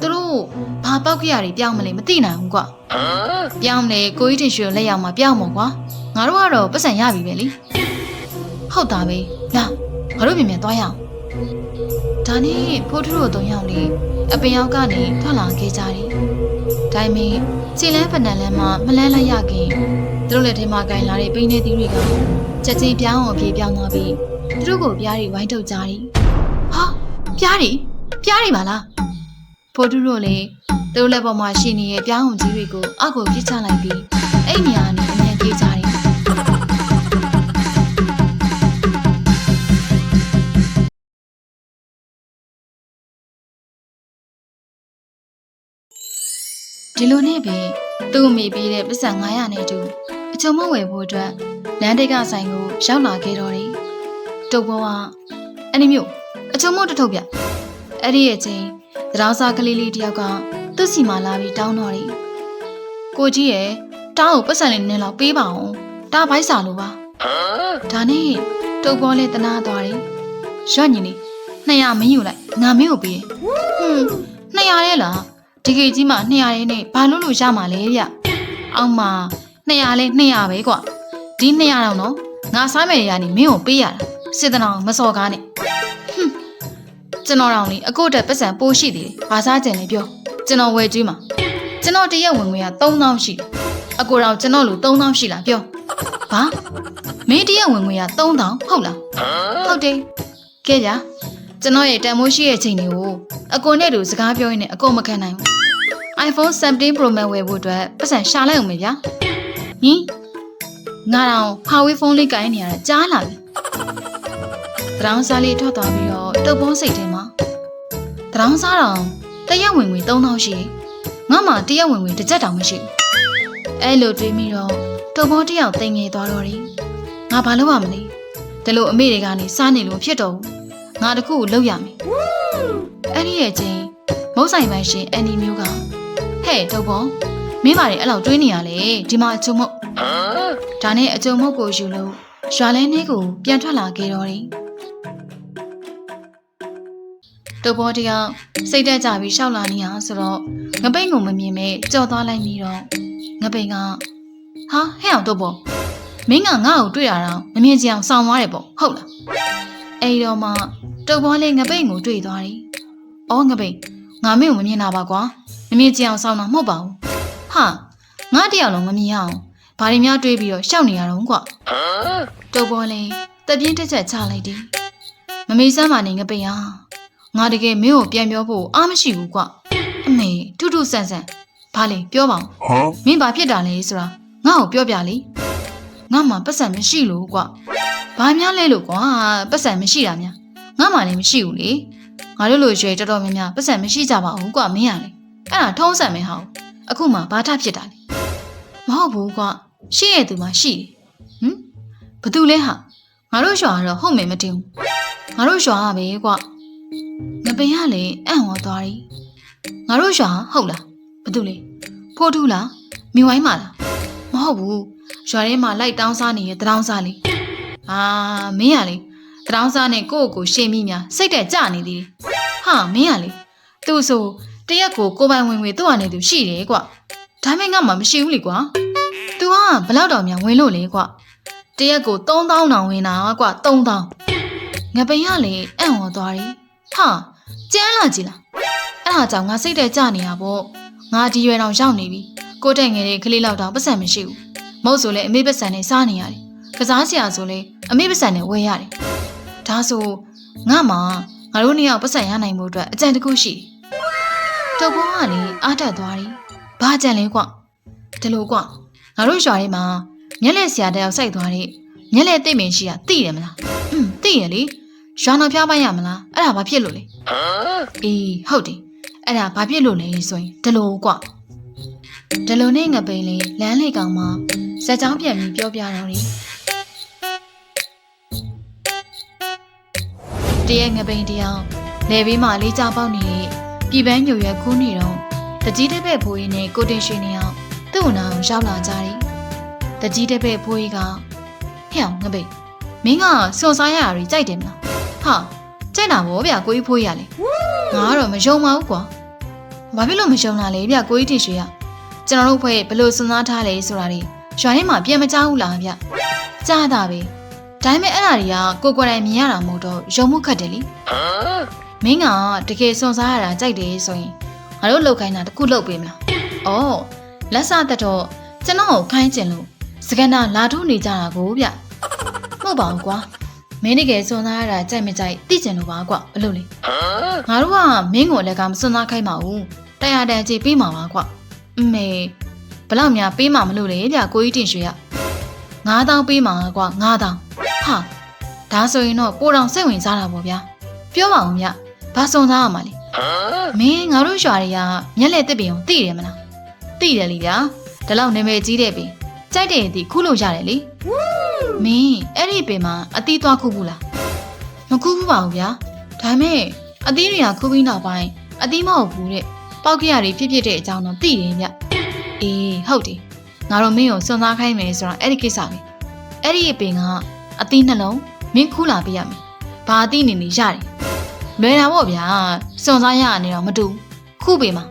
သူတို့ဘာပောက်ခရတွေပြောင်းမလဲမသိနိုင်ဘူးကွာပြောင်းလေကိုကြီးတင်ရွှေကိုလက်ရောက်မှာပြောင်းမို့ကွာငါတို့ကတော့ပတ်စံရပြီပဲလေဟုတ်တာပဲလာငါတို့ပြင်ပြန်သွားရအောင်ဒါနဲ့ဖိုးထူတို့သုံးယောက်လေအပင်ရောက်ကနေထွက်လာခဲ့ကြတယ်ဒါပေမဲ့ခြေလန်းဖနန်လန်းမှာမလန်းလိုက်ရခင်သူတို့လက်ထဲမှာကင်လာတဲ့ပိန်းနေသီးတွေကချက်ချင်းပြောင်းအောင်ပြေးပြောင်းသွားပြီးသူတို့ကိုပြားတွေဝိုင်းထုတ်ကြတယ်ဟာပြားတွေပြားတွေပါလား ဖိုးတူတို့လည်းသူတို့လက်ပေါ်မှာရှိနေတဲ့ပြောင်းအောင်ကြီးတွေကိုအောက်ကိုပြစ်ချလိုက်ပြီးအဲ့နေရာကနေအမြန်ပြေးကြတယ်ဒီလိုနဲ့ပဲသူ့အမိပေးတဲ့ပတ်စံ900နဲ့တူအချုံမဝယ်ဖို့အတွက်လမ်းတိတ်ကဆိုင်ကိုရောက်လာခဲ့တော့တယ်တုတ်ဘောကအနိမျိုးအချုံမတစ်ထုပ်ပြအဲ့ဒီရဲ့ချင်း တရားစားကလေးလေးတယောက်ကသူ့စီမှာလာပြီးတောင်းတော့တယ်။ကိုကြီးရဲ့တားကိုပတ်စံလေးနည်းလောက်ပေးပါအောင်။တားဘိုက်စာလိုပါ။ဒါနဲ့တုပ်ပေါ်လေးတနာသွားတယ်။ရွက်ညီလေး200မင်းယူလိုက်ငါမင်းကိုပေးတယ်။ဟွန်း200ရဲလားဒီကေကြီးမှ200ရဲနဲ့ဘာလို့လို့ရမှာလဲဗျ။အောက်မှာ200လဲ200ပဲကွာ။ဒီ200တော့နော်ငါစားမယ်ရကနေမင်းကိုပေးရတာ။စေတနာမစော်ကားနဲ့ ကျွန်တော်တောင်လေအကိုတက်ပတ်စံပိုးရှိသေးတယ်။ဘာစားကြင်လဲပြော။ကျွန်တော်ဝယ်ကြည့်မှာ။ကျွန်တော်တရက်ဝင်ငွေက3000ရှိတယ်။အကိုတောင်ကျွန်တော်လူ3000ရှိလားပြော။ဘာ။မင်းတရက်ဝင်ငွေက3000ဟုတ်လား။ဟုတ်တယ်။ကဲကြ။ကျွန်တော်ရဲ့တန်မိုးရှိရဲ့ချိန်တွေကိုအကိုနဲ့တူစကားပြောရင်းနဲ့အကိုမခံနိုင်ဘူး။ iPhone 17 Pro Max ဝယ်ဖို့အတွက်ပတ်စံရှာလိုက်အောင်မေဗျာ။ဟင်ငါတောင် Huawei phone လေးကိုင်းနေရတာကြားလာပြီ။ တရောင်းစားလေးထွက်သွားပြီးတော့တုပ်ပုံးစိတ်ထဲမှာတရောင်းစားတော့တရက်ဝင်ငွေ3000ရှိတယ်ငါမှတရက်ဝင်ငွေတစ်ကြက်တောင်မရှိဘူးအဲ့လိုတွေးမိတော့တုပ်ပုံးတစ်ယောက်တင်ငယ်သွားတော့တယ်ငါဘာလုပ်ရမလဲဒီလိုအမေတွေကနေစားနေလို့မဖြစ်တော့ဘူးငါတခုကိုလုပ်ရမယ်အဲ့ဒီရဲ့ချင်းမုတ်ဆိုင်ပိုင်းရှင်အန်နီမျိုးကဟဲ့တုပ်ပုံးမင်းပါလေအဲ့လောက်တွေးနေရလေဒီမှာအချုံမုတ်ဒါနဲ့အချုံမုတ်ကိုယူလို့ရွာလဲနှဲကိုပြန်ထွက်လာခဲ့တော့တယ် တုပ်ဘောတယောက်စိတ်တက်ကြပြီးရှောက်လာနေရဆိုတော့ငပိတ်ကိုမမြင်မဲ့ကြော်သွားလိုက်ပြီးတော့ငပိတ်ကဟာဟဲ့အောင်တုပ်ဘောမင်းကငါ့ကိုတွေ့ရတာမမြင်ကြအောင်စောင်းသွားတယ်ပေါ့ဟုတ်လားအဲ့တော့မှတုပ်ဘောလေးငပိတ်ကိုတွေ့သွားတယ်အော်ငပိတ်ငါမင်းကိုမမြင်တာပါကွာမမြင်ကြအောင်စောင်းတာမဟုတ်ပါဘူးဟာငါတယောက်လုံးမမြင်အောင်ဘာတွေများတွေးပြီးတော့ရှောက်နေရတော့ကွာတုပ်ဘောလေးတပြင်းတစ်ချက်ချလိုက်တယ်မမေးစမ်းပါနဲ့ငပိတ်ဟာ ငါတကယ်မင်းကိုပြန်ပြောဖို့အားမရှိဘူးကွအမေထူးထူးဆန်းဆန်းဘာလဲပြောပါဦး Huh? မင်းဘာဖြစ်တာလဲဆိုတာငါ့ကိုပြောပြလေငါမှပတ်စံမရှိလို့ကွဘာများလဲလို့ကွာပတ်စံမရှိတာများငါမှလည်းမရှိဘူးလေငါတို့လိုရွယ်တော်တော်များများပတ်စံမရှိကြပါဘူးကွမင်းရလေအဲ့ဒါထုံးစံပဲဟောင်းအခုမှဘာထဖြစ်တာလဲမဟုတ်ဘူးကွရှိရဲ့သူမှရှိတယ်ဟမ်ဘသူလဲဟာငါတို့ရွာကတော့ဟုတ်မယ်မတင်ဘူးငါတို့ရွာကပဲကွ ငပင်ကလည်းအံ့ဩသွားတယ်။ငါတို့ရွာဟုတ်လား။ဘာတူလဲ။ဖိုးထူးလား။မိဝိုင်းမလား။မဟုတ်ဘူး။ရွာထဲမှာလိုက်တောင်းစားနေတဲ့တရောင်းစားလေး။အာမင်းကလေတရောင်းစားနဲ့ကိုယ့်ကိုယ်ရှင်းမိညာစိတ်တက်ကြနေသေးတယ်။ဟာမင်းကလေသူ့ဆိုတရက်ကိုကိုယ်ပိုင်ဝင်ဝင်သူ့အနေသူရှိတယ်ကွ။ဒါမဲ့ငါမှမရှိဘူးလေကွာ။ तू ကဘလောက်တောင်များဝင်လို့လေကွ။တရက်ကို3000တောင်ဝင်တာကွာ3000ငပင်ကလေအံ့ဩသွားတယ်။ ဟာကျန်းလာကြည်လားအဲ့ဒါကြောင့်ငါစိတ်တဲ့ကြနေရပေါ့ငါဒီရွယ်တောင်ရောက်နေပြီကိုတက်ငယ်တဲ့ကလေးလောက်တောင်ပတ်စံမရှိဘူးမဟုတ်ဆိုလဲအမေပတ်စံနဲ့စားနေရတယ်ကစားစရာဆိုလဲအမေပတ်စံနဲ့ဝယ်ရတယ်ဒါဆိုငါမှငါတို့နှစ်ယောက်ပတ်စံရနိုင်မှုအတွက်အကြံတစ်ခုရှိတယ်တုပ်ဘောကလေအားတက်သွားတယ်ဘာကြံလဲကွဒီလိုကွငါတို့ရွာထဲမှာမျက်လက်ဆရာတယောက်စိုက်သွားတဲ့မျက်လက်သိမ့်မင်ရှိတာသိတယ်မလားอืมသိရလေ ရွာနာဖျားပိုင်းရမလားအဲ့ဒါဘာဖြစ်လို့လဲအေးဟုတ်တယ်အဲ့ဒါဘာဖြစ်လို့လဲဆိုရင်ဒလိုကွဒလိုနဲ့ငပိန်လေးလမ်းလေကောင်မှာဇက်ကြောင်းပြန်ပြီးပြောပြတော့တယ်တရက်ငပိန်တယောက်လေဘေးမှာလေးကြပေါက်နေတဲ့ပြည်ပန်းညိုရွယ်ခိုးနေတော့တကြီးတစ်ဖက်ဖိုးကြီးနဲ့ကိုတင်ရွှေနေအောင်သူ့အနာကိုရောက်လာကြတယ်တကြီးတစ်ဖက်ဖိုးကြီးကဟဲ့အောင်ငပိန်မင်းကစွန်စားရတာတွေကြိုက်တယ်မလား ဟာကြိုက်တာဗောဗျာကိုကြီးဖိုးကြီးရလေငါကတော့မယုံပါဘူးကွာဟဘာဖြစ်လို့မရှုံတာလဲဗျကိုကြီးတင်ရွှေရကျွန်တော်တို့ဖွဲ့ဘယ်လို့စဉ်းစားထားလဲဆိုတာတွေရွာထဲမှာပြန်မကြောက်ဘူးလားဗျကြားတာပဲဒါပေမဲ့အဲ့ဒါတွေကကိုကိုယ်တိုင်မြင်ရတာမဟုတ်တော့ယုံမှုခတ်တယ်လीမင်းကတကယ်စွန့်စားရတာကြိုက်တယ်ဆိုရင်ငါတို့လောက်ခိုင်းတာတစ်ခုလောက်ပေးမလားဩလက်စသက်တော့ကျွန်တော်ကိုခိုင်းကျင်လို့စကန်နာလာထုတ်နေကြတာကိုဗျမဟုတ်ပါဘူးကွာ မင်းတကယ်စွန့်စားရတာကြိုက်မကြိုက်သိကျင်လို့ပါကွာဘယ်လိုလဲငါတို့ကမင်းကိုလည်းကမစွန့်သားခိုင်းပါဘူးတရားတန်ကြီးပေးမှာပါကွအမေဘလောက်များပေးမှာမလို့လေဗျကိုကြီးတင်ရွှေရ9000ပေးမှာကွ9000ဟာဒါဆိုရင်တော့ပိုတောင်စိတ်ဝင်စားတာပေါ့ဗျာပြောပါဦးမြဘာစွန့်သားရမှာလဲမင်းငါတို့ရွာတွေကမျက်လက်တစ်ပင်ကိုသိတယ်မလားသိတယ်လीဗျာဒါလောက်နာမည်ကြီးတဲ့ပင်ကြိုက်တဲ့အသည့်ခုလို့ရတယ်လေ မင်းအဲ့ဒီပင်မှာအသီးသွားခုဘူးလားမခုဘူးပါဘူးဗျာဒါပေမဲ့အသီးတွေကခူးပြီးနောက်ပိုင်းအသီးမဟုတ်ဘူးတဲ့ပောက်ကြရတွေဖြစ်ဖြစ်တဲ့အကြောင်းတော့သိတယ်ဗျအေးဟုတ်တယ်ငါတို့မင်းကိုစွန့်စားခိုင်းမယ်ဆိုတာအဲ့ဒီကိစ္စပဲအဲ့ဒီအပင်ကအသီးနှလုံးမင်းခူးလာပေးရမယ်ဘာအသီးနေနေရတယ်လွယ်တာပေါ့ဗျာစွန့်စားရအနေတော့မတူခုပေးမှာ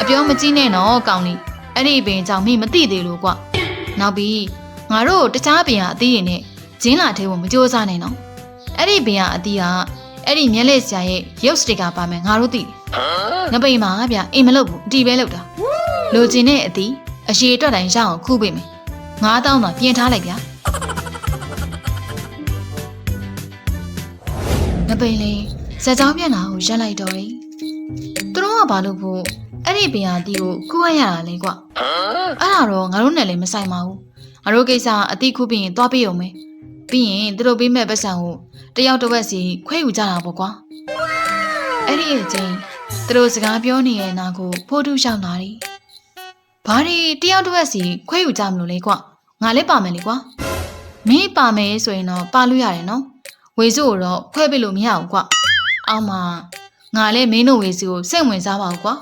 အပြောမကြီးနဲ့နော်ကောင်းလေးအဲ့ဒီအပင်အကြောင်းမင်းမသိသေးလို့ကွနောက်ပြီး ငါတို့တခြားပင်ကအသီးတွေနဲ့ဂျင်းလာသေးဖို့မကြိုးစားနဲ့နော်အဲ့ဒီပင်ကအသီးကအဲ့ဒီမျက်လက်ဆရာရဲ့ရုပ်စတစ်ကာပါမယ်ငါတို့သိတယ်ငပိန်မှာဗျအိမ်မလုပ်ဘူးအတီပဲလုပ်တာလိုချင်တဲ့အတီအရှိအတွက်တိုင်းရအောင်ခုပေးမယ်9000တော့ပြင်ထားလိုက်ဗျာငပိန်လေးစက်ကြောင်းပြန်လာကိုရက်လိုက်တော့တယ်သူတို့ကဘာလို့ဖို့အဲ့ဒီပင်ဟာတီကိုခုရရတာလဲကွအဲ့ဒါတော့ငါတို့နဲ့လည်းမဆိုင်ပါဘူး ငါတို့ကိစ္စအတိခုပြီးရင်သွားပေးအောင်မယ်ပြီးရင်သူတို့ပေးမဲ့ပတ်စံကိုတယောက်တစ်ဝက်စီခွဲယူကြတာပေါ့ကွာအဲ့ဒီအချိန်သူတို့စကားပြောနေတဲ့နာကိုဖိုးထုရှောက်လာတယ်ဘာဒီတယောက်တစ်ဝက်စီခွဲယူကြမလို့လေကွာငါလည်းပါမယ်လေကွာမင်းပါမယ်ဆိုရင်တော့ပါလို့ရတယ်နော်ဝေစုကိုတော့ခွဲပေးလို့မရဘူးကွာအောက်မှာငါလည်းမင်းတို့ဝေစုကိုစိတ်ဝင်စားပါဘူးကွာ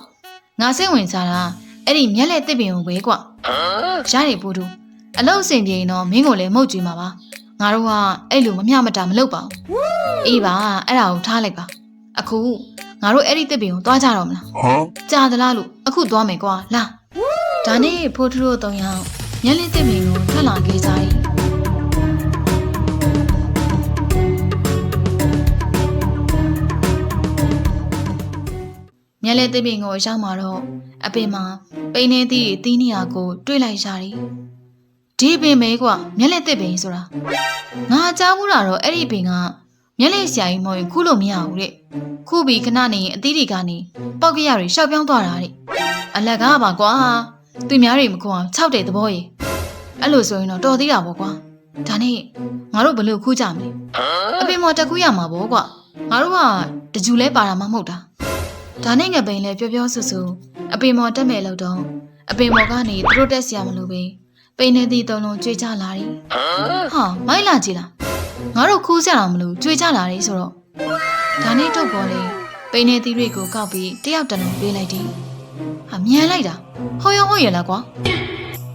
ငါစိတ်ဝင်စားတာအဲ့ဒီမျက်လက်တစ်ပင်ကိုပဲကွာရတယ်ဖိုးထု အလုံးစင်ပြေရင်တော့မင်းကိုလည်းမှုတ်ကြည့်မှာပါငါတို့ကအဲ့လိုမမျှမတာမလုပ်ပါဘူးအေးပါအဲ့ဒါကိုထားလိုက်ပါအခုငါတို့အဲ့ဒီတစ်ပင်ကိုသွားကြတော့မလား Huh? ကြာသလားလို့အခုသွားမယ်ကွာလာဒါနဲ့ဖိုးထူတို့တုံယောက်မျက်လေးတစ်ပင်ကိုထွက်လာခဲ့ကြ၏မျက်လေးတစ်ပင်ကိုရောက်มาတော့အပင်မှာပိန်းနေသည့်အသီးနေရာကို တွေ့လိုက်ရတယ် ဒီပင်မဲကွာမျက်လေးတစ်ပင်ဆိုတာငါကြားဘူးတာတော့အဲ့ဒီပင်ကမျက်လက်ဆရာကြီးမဟုတ်ရင်ခုလို့မရဘူးတဲ့ခုပြီးခဏနေရင်အသီးတွေကနေပေါက်ကရတွေရှောက်ပြောင်းသွားတာတဲ့အလက်ကပါကွာသူများတွေမခွန်အောင်၆တဲ့သဘောကြီးအဲ့လိုဆိုရင်တော့တော်သေးတာပေါ့ကွာဒါနဲ့ငါတို့ဘယ်လို့ခူးကြမလဲအပင်မော်တက်ကူးရမှာပေါ့ကွာငါတို့ကတကြူလဲပါတာမှမဟုတ်တာဒါနဲ့ငပိန်လဲပြောပြောဆူဆူအပင်မော်တက်မယ်လို့တော့အပင်မော်ကနေသူတို့တက်ဆရာမလို့ပဲ ပိန်နေသည့်တုံလုံးကြွေးချလာတယ်ဟာမိုက်လာကြည်လားငါတို့ခိုးစရာတော့မလို့ကြွေကြလာတယ်ဆိုတော့ဒါနဲ့တော့ပေါ်လေပိန်နေသီးတွေကိုကောက်ပြီးတယောက်တလုံးပေးလိုက်တယ်ဟာမြန်လိုက်တာဟောရောဟောရလားကွာ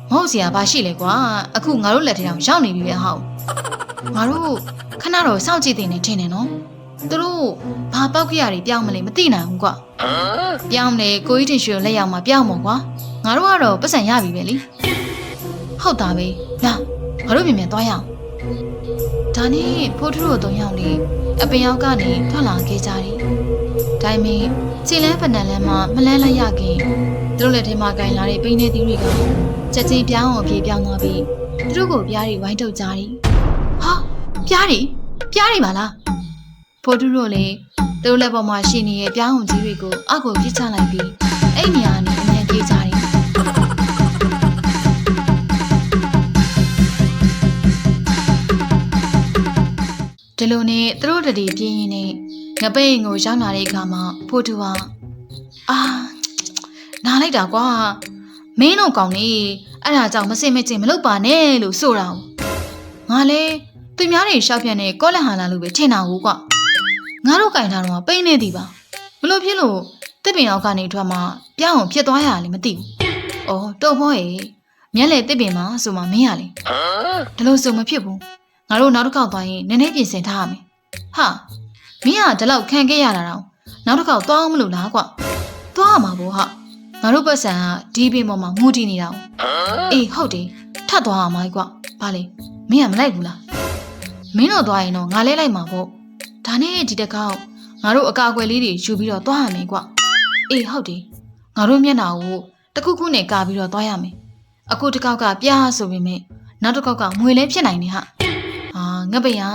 မဟုတ်စရာဘာရှိလဲကွာအခုငါတို့လက်ထဲတောင်ရောက်နေပြီပဲဟောက်ငါတို့ခဏတော့စောင့်ကြည့်နေထင်တယ်နော်သူတို့ဘာပောက်ကြရတွေပြောင်းမလဲမသိနိုင်ဘူးကွာပြောင်းမလဲကိုကြီးတင်ရွှေကိုလက်ရောက်မှာပြောင်းမို့ကွာငါတို့ကတော့ပတ်စံရပြီပဲလေ ဟုတ်တာပဲလာငါတို့မြန်မြန်သွားရအောင်ဒါနဲ့ဖိုးထူတို့သုံးယောက်လေးအပင်ရောက်ကနေထွက်လာခဲ့ကြတယ်။ဒါပေမဲ့ခြေလန်းဖနန်လန်းမှာမလန်းလိုက်ရခင်သူတို့လက်ထဲမှာကင်လာတဲ့ပိန်းနေသီးတွေကချက်ချင်းပြောင်းအောင်ပြေးပြောင်းသွားပြီးသူတို့ကိုပြားတွေဝိုင်းထုတ်ကြတယ်။ဟာပြားတွေပြားတွေပါလား။ဖိုးထူတို့လည်းသူတို့လက်ပေါ်မှာရှိနေတဲ့ပြောင်းအောင်ကြီးတွေကိုအောက်ကိုပြစ်ချလိုက်ပြီးအဲ့နေရာကနေ ဒီလိုနဲ့သူတို့တတိပြင်းရင်းနဲ့ငပိတ်ကိုရောက်လာတဲ့အခါမှာဖိုးတူဟာအာနားလိုက်တာကွာမင်းတို့ကောင်နေအဲ့ဒါကြောင့်မစင်မကျင်မလုပ်ပါနဲ့လို့ဆိုတာ။ငါလဲသူများတွေရှောက်ပြက်နေကောလက်ဟန်လာလို့ပဲထင်တာကိုကွာငါတို့ကင်ထားတော့ပိန်းနေသည်ပါဘလို့ဖြစ်လို့တစ်ပင်အောက်ကနေထွက်မှပြောင်းအောင်ဖြစ်သွားရလေမသိဘူး။အော်တော့ဘောရဲ့မျက်လေတစ်ပင်မှာဆိုမှမင်းရလေဒါလို့ဆိုမဖြစ်ဘူး ငါတို့နောက်တစ်ခေါက်သွားရင်နည်းနည်းပြင်ဆင်ထားရမယ်ဟာမင်းကဒီလောက်ခံခဲ့ရတာတော့နောက်တစ်ခေါက်သွားအောင်မလို့လားကွသွားရမှာပေါ့ဟာငါတို့ပတ်စံကဒီပင်ပေါ်မှာငူတည်နေတာ哦အေးဟုတ်တယ်ထပ်သွားရမှာကွာဘာလဲမင်းကမလိုက်ဘူးလားမင်းတို့သွားရင်တော့ငါလဲလိုက်မှာပေါ့ဒါနဲ့ဒီတစ်ခေါက်ငါတို့အကာအကွယ်လေးတွေယူပြီးတော့သွားရမယ်ကွာအေးဟုတ်တယ်ငါတို့မျက်နှာကိုတစ်ခုခုနဲ့ကာပြီးတော့သွားရမယ်အခုတစ်ခေါက်ကပြားဆိုပေမဲ့နောက်တစ်ခေါက်ကမွေလဲဖြစ်နိုင်နေဟာဟာ ငါပင်ဟာ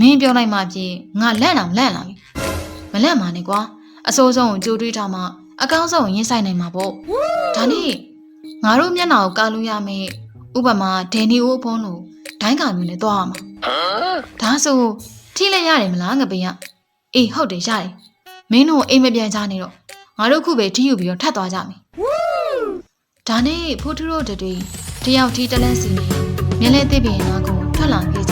မင်းပြောလိုက်မှပြင်ငါလန့်အောင်လန့်လာပြီမလန့်ပါနဲ့ကွာအစိုးဆုံးကိုကြိုးတွေးထားမှအကောင်းဆုံးကိုရင်းဆိုင်နိုင်မှာပေါ့ဒါနဲ့ငါတို့မျက်နှာကိုကာလို့ရမယ်ဥပမာဒန်နီအိုးဖုံးလို့ဒိုင်းကာမျိုးနဲ့သွားရမှာဒါဆိုထိလဲရတယ်မလားငါပင်ကအေးဟုတ်တယ်ရတယ်မင်းတို့အိမ်မပြန်ကြနေတော့ငါတို့ခုပဲထိယူပြီးတော့ထပ်သွားကြမယ်ဒါနဲ့ဖိုးထူးတို့တွေတယောက်ထိတလန့်စီနေမျက်လဲသိပင်နာကိုထွက်လာခဲ့ကြ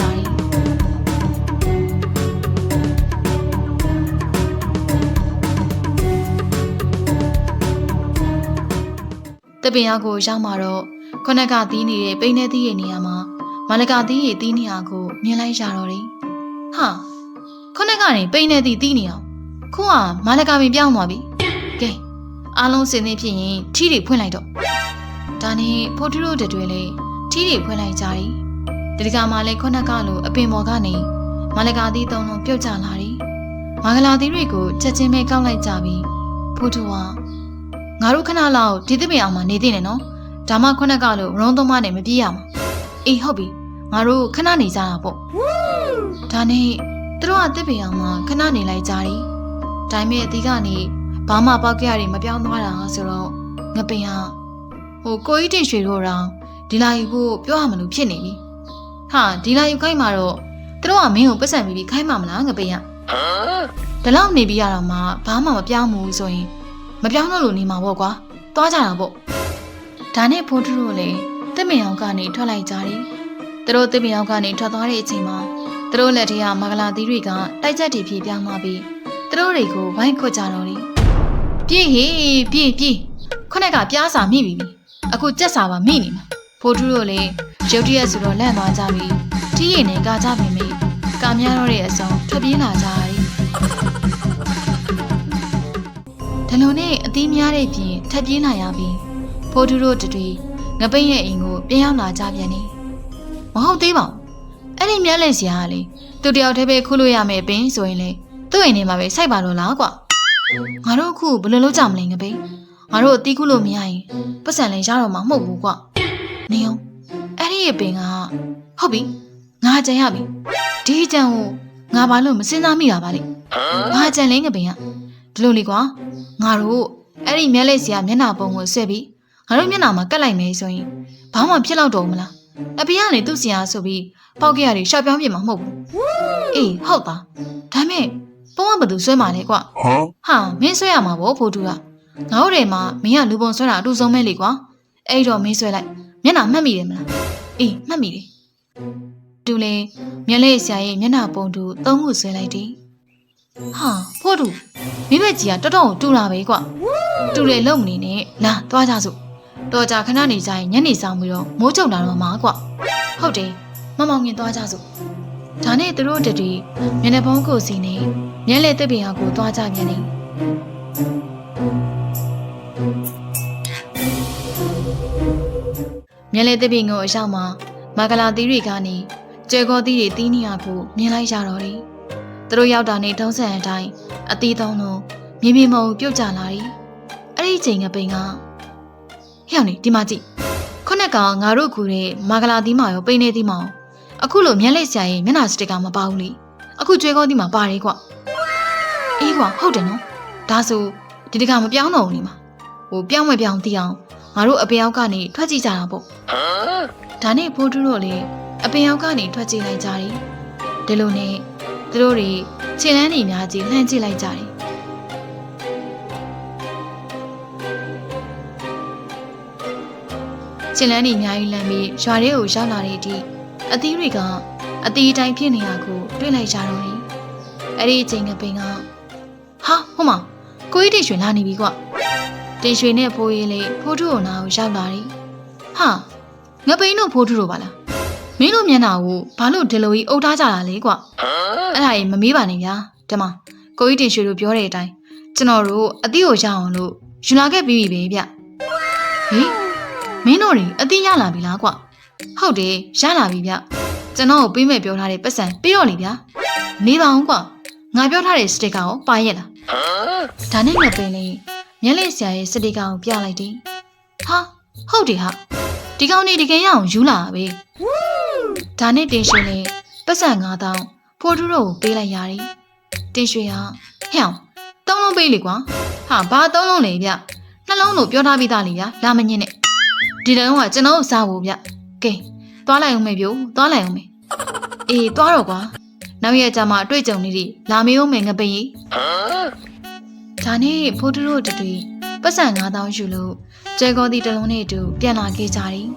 တယ်တပင်ရောက်ကိုရောက်มาတော့ခုနကသီးနေတဲ့ပိန်းနေသီးရဲ့နေရာမှာမလကသီးရဲ့သီးနေရာကိုမြင်လိုက်ရတော့တယ်။ဟာခုနကနေပိန်းနေသီးသီးနေအောင်ခုကမလကပင်ပြောင်းသွားပြီ။ကဲအားလုံးစင်နေဖြစ်ရင်ထီးတွေဖွင့်လိုက်တော့။ဒါနဲ့ဖိုးထူးတို့တွေလည်းထီးတွေဖွင့်လိုက်ကြတယ်။ဒီကမှလည်းခုနကလိုအပင်ပေါ်ကနေမလကသီးသုံးလုံးပြုတ်ကျလာတယ်။မင်္ဂလာသီးတွေကိုချက်ချင်းပဲကောက်လိုက်ကြပြီးဖိုးထူးက ငါတို့ခဏလောက်ဒီသစ်ပင်အောင်မှနေသေးတယ်နော်ဒါမှခုနကလို့ရုံးသုံးမနဲ့မပြေးရမှာအေးဟုတ်ပြီငါတို့ခဏနေကြတာပေါ့ဒါနဲ့သူတို့ကသစ်ပင်အောင်မှခဏနေလိုက်ကြတယ်ဒါပေမဲ့အသီးကနေဘာမှပေါက်ကြရတယ်မပြောင်းသွားတာဆိုတော့ငပင်ဟာဟိုကိုကြီးတင်ရွှေတို့တောင်ဒီလာယူဖို့ပြောရမလို့ဖြစ်နေပြီဟာဒီလာယူခိုင်းမှာတော့သူတို့ကမင်းကိုပတ်စံပြီးပြီးခိုင်းမှာမလားငပင်ကဒီလောက်နေပြီးရတော့မှဘာမှမပြောင်းဘူးဆိုရင် မပြောင်းတော့လို့နေမှာပေါ့ကွာသွားကြတာပေါ့ဒါနဲ့ဖိုးထူးတို့လည်းတစ်မင်အောင်ကနေထွက်လိုက်ကြတယ်သူတို့တစ်မင်အောင်ကနေထွက်သွားတဲ့အချိန်မှာသူတို့လက်ထဲကမဂလာသီးတွေကတိုက်ချက်တွေဖြည့်ပြောင်းသွားပြီးသူတို့တွေကိုဝိုင်းခွတ်ကြတော့တယ်ပြေးဟေးပြေးပြေးခုနကပြားစာမိပြီပြီအခုကြက်စာပါမိနေမှာဖိုးထူးတို့လည်းရုတ်တရက်ဆိုတော့လန့်သွားကြပြီးတီးရင်နဲ့ကကြပြီမိကာများတော့တဲ့အစုံထွက်ပြေးလာကြတယ် ဒါလိုနဲ့အသီးများတဲ့ပြင်ထပ်ပြေးလာရပြီးဖိုးထူးတို့တွေငပိတ်ရဲ့အိမ်ကိုပြန်ရောက်လာကြပြန်နေမဟုတ်သေးပါဘူးအဲ့ဒီမျက်လက်စရာကလေသူတယောက်တည်းပဲခုလို့ရမယ်ပင်ဆိုရင်လေသူ့အိမ်ထဲမှာပဲစိုက်ပါလို့လားကွာငါတို့အခုဘယ်လိုလုပ်ကြမလဲငပိတ်ငါတို့အတီးခုလို့မရရင်ပတ်စံလည်းရတော့မှာမဟုတ်ဘူးကွာနေအောင်အဲ့ဒီရဲ့ပင်ကဟုတ်ပြီငါကြံရပြီဒီကြံကိုငါဘာလို့မစင်စားမိတာပါလဲငါကြံလဲငပိတ်က ဒီလိုလေကွာငါတို့အဲ့ဒီမျက်လက်စရာမျက်နှာပုံကိုဆွဲပြီးငါတို့မျက်နှာမှာကတ်လိုက်မယ်ဆိုရင်ဘာမှဖြစ်တော့တော့မလားအဖေကနေသူ့စရာဆိုပြီးပေါက်ကြရတယ်ရှော့ပြောင်းပြမှာမဟုတ်ဘူးအေးဟုတ်ပါဒါမဲ့ပုံကဘယ်သူဆွဲမှာလဲကွာ Huh? ဟာမင်းဆွဲရမှာဗောဖိုးတူကငါတို့တွေမှာမင်းကလူပုံဆွဲတာအတူဆုံးပဲလေကွာအဲ့တော့မင်းဆွဲလိုက်မျက်နှာမှတ်မိတယ်မလားအေးမှတ်မိတယ်တူလေမျက်လက်ဆရာရဲ့မျက်နှာပုံတူသုံးခုဆွဲလိုက်တယ် ဟာဖိုးတူမိဘကြီးကတော်တော်ကိုတူလာပဲကွာတူလေလုံမနေနဲ့လာသွားကြစို့တော်ကြခဏနေကြရင်ညနေဆောင်ပြီးတော့မိုးချုံတာတော့မှာကွာဟုတ်တယ်မမောင်ငင်သွားကြစို့ဒါနဲ့သူတို့တည်းမျက်နှာပုံးကိုစီနေမျက်လက်တစ်ပင်ဟာကိုသွားကြပြန်နေမျက်လက်တစ်ပင်ကိုအရောက်မှာမဂလာသီးတွေကနေကျဲကောသီးတွေတီးနေရကိုမြင်လိုက်ရတော့တယ် သူတို့ရောက်တာနဲ့ထုံးစံအတိုင်းအသီးသုံးလုံးမြေမြေမုံပြုတ်ကျလာတယ်အဲ့ဒီချိန်ကပင်ကဟဲ့အောင်နေဒီမှာကြည့်ခုနကငါတို့ကူတဲ့မဂလာသီးမရောပိနေသီးမရောအခုလိုမျက်လက်ဆရာရဲ့မျက်နှာစတစ်ကာမပါဘူးလေအခုကျွဲကောသီးမပါတယ်ကွာအေးကွာဟုတ်တယ်နော်ဒါဆိုဒီတခါမပြောင်းတော့ဘူးနေမှာဟိုပြောင်းမပြောင်းသိအောင်ငါတို့အပင်အောက်ကနေထွက်ကြည့်ကြတာပေါ့ Huh? ဒါနဲ့ဖိုးထူးတို့လည်းအပင်အောက်ကနေထွက်ကြည့်လိုက်ကြတယ်ဒီလိုနဲ့ သူတို့တွေခြေလန်းနေများကြီးလှမ်းကြည့်လိုက်ကြတယ်ခြေလန်းနေအများကြီးလမ်းပြီးရွာထဲကိုရောက်လာတဲ့အထိအသီးတွေကအသီးအတိုင်းဖြစ်နေတာကိုတွေ့လိုက်ကြတော့တယ်အဲ့ဒီအချိန်ကပင်ကဟာဟိုမကိုကြီးတင်ရွှေလာနေပြီကွတင်ရွှေနဲ့ဖိုးရေးလေးဖိုးထုကိုနာကိုရောက်လာတယ်ဟာငပိန်းတို့ဖိုးထုတို့ပါလား မင်းတို့မျက်နှာကိုဘာလို့ဒီလိုကြီးအုပ်ထားကြတာလဲကွ Huh? အဲ့ဒါကြီးမမေးပါနဲ့ဗျာဒီမှာကိုကြီးတင်ရွှေတို့ပြောတဲ့အတိုင်းကျွန်တော်တို့အတိကိုရအောင်လို့ယူလာခဲ့ပြီးပြီပဲဗျဟေးမင်းတို့တွေအသိရလာပြီလားကွာဟုတ်တယ်ရလာပြီဗျကျွန်တော်ကိုပေးမဲ့ပြောထားတဲ့ပတ်စံပေးတော့လေဗျာနေပါအောင်ကွာငါပြောထားတဲ့စတစ်ကာကိုပါရက်လားဒါနဲ့ငါပင်လေးမျက်လေးဆရာရဲ့စတစ်ကာကိုပြလိုက်တယ်ဟာဟုတ်တယ်ဟာဒီကောင်နေတကယ်ရအောင်ယူလာပဲ ဒါနဲ့တင်ရှင်လေးပတ်စံ9000ဖိုးထူးတို့ကိုပေးလိုက်ရတယ်တင်ရွှေဟာဟဲ့အောင်သုံးလုံးပေးလေကွာဟာဘာသုံးလုံးလဲဗျနှလုံးလို့ပြောထားပြီးသားလေဗျာလာမညင်းနဲ့ဒီတုန်းကကျွန်တော်ကိုစားဖို့ဗျကဲသွားလိုက်အောင်မေပြိုသွားလိုက်အောင်မေအေးသွားတော့ကွာနောက်ရက်ကျမှအတွေ့အကြုံလေးတွေလာမေးအောင်မေငပိကြီးဒါနဲ့ဖိုးထူးတို့တူတူပတ်စံ9000ယူလို့ကျဲကောသီတစ်လုံးနဲ့အတူပြန်လာခဲ့ကြတယ်